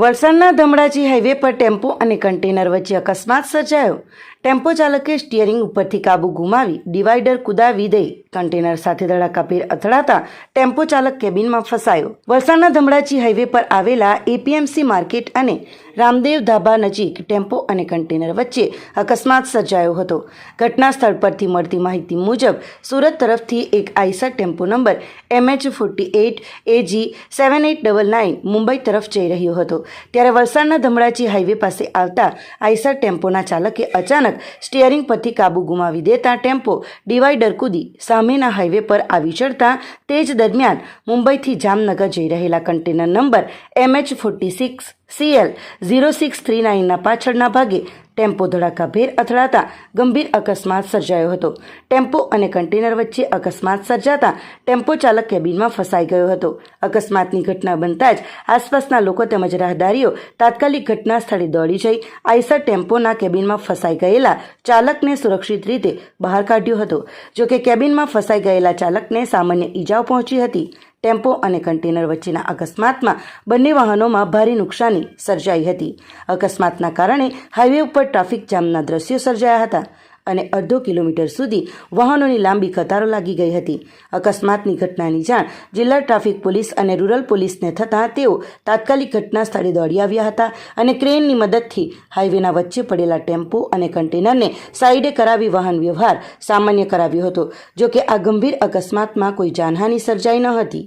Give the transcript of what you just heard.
વલસાડના ધમડાજી હાઈવે પર ટેમ્પો અને કન્ટેનર વચ્ચે અકસ્માત સર્જાયો. ટેમ્પો ચાલકે સ્ટિયરિંગ ઉપરથી કાબુ ગુમાવી ડિવાઈડર કુદાવી દઈ. કન્ટેનર સાથે ધડાકાભેર અથડાતા ટેમ્પો ચાલક કેબિનમાં ફસાયો. વલસાડના ધમડાચી હાઈવે પર આવેલા એપીએમસી માર્કેટ અને રામદેવ ધાબા નજીક ટેમ્પો અને કન્ટેનર વચ્ચે અકસ્માત સર્જાયો હતો. ઘટના સ્થળ પરથી મળતી માહિતી મુજબ સુરત તરફથી એક Eicher tempo number MH forty eight AG seven eight double nine Mumbai તરફ જઈ રહ્યો હતો. ત્યારે વલસાડના ધમડાચી હાઈવે પાસે આવતા આઈસર ટેમ્પોના ચાલકે અચાનક સ્ટિયરિંગ પરથી કાબુ ગુમાવી દેતા ટેમ્પો ડિવાઈડર કૂદી સામેના હાઈવે પર આવી ચડતા તે જ દરમિયાન મુંબઈથી જામનગર જઈ રહેલા container number MH forty six CL zero six three નાઇનના પાછળના ભાગે ટેમ્પો ધડાકાભેર અથડાતા ગંભીર અકસ્માત સર્જાયો હતો. ટેમ્પો અને કન્ટેનર વચ્ચે અકસ્માત સર્જાતા ટેમ્પો ચાલક કેબિનમાં ફસાઈ ગયો હતો. અકસ્માતની ઘટના બનતા જ આસપાસના લોકો તેમજ રાહદારીઓ તાત્કાલિક ઘટના સ્થળે દોડી જઈ આઈસર ટેમ્પોના કેબિનમાં ફસાઈ ગયેલા ચાલકને સુરક્ષિત રીતે બહાર કાઢ્યો હતો. જોકે કેબિનમાં ફસાઈ ગયેલા ચાલકને સામાન્ય ઈજાઓ પહોંચી હતી. ટેમ્પો અને કન્ટેનર વચ્ચેના અકસ્માતમાં બંને વાહનોમાં ભારે નુકસાની સર્જાઈ હતી. અકસ્માતના કારણે હાઈવે ઉપર ટ્રાફિક જામના દ્રશ્યો સર્જાયા હતા. અને અડધો કિલોમીટર સુધી વાહનોની લાંબી કતારો લાગી ગઈ હતી. અકસ્માતની ઘટનાની જાણ જિલ્લા ટ્રાફિક પોલીસ અને રૂરલ પોલીસને થતાં તેઓ તાત્કાલિક ઘટના સ્થળે દોડી આવ્યા હતા અને ક્રેનની મદદથી હાઈવેના વચ્ચે પડેલા ટેમ્પો અને કન્ટેનરને સાઈડે કરાવી વાહન વ્યવહાર સામાન્ય કરાવ્યો હતો જોકે આ ગંભીર અકસ્માતમાં કોઈ જાનહાનિ સર્જાઈ ન હતી.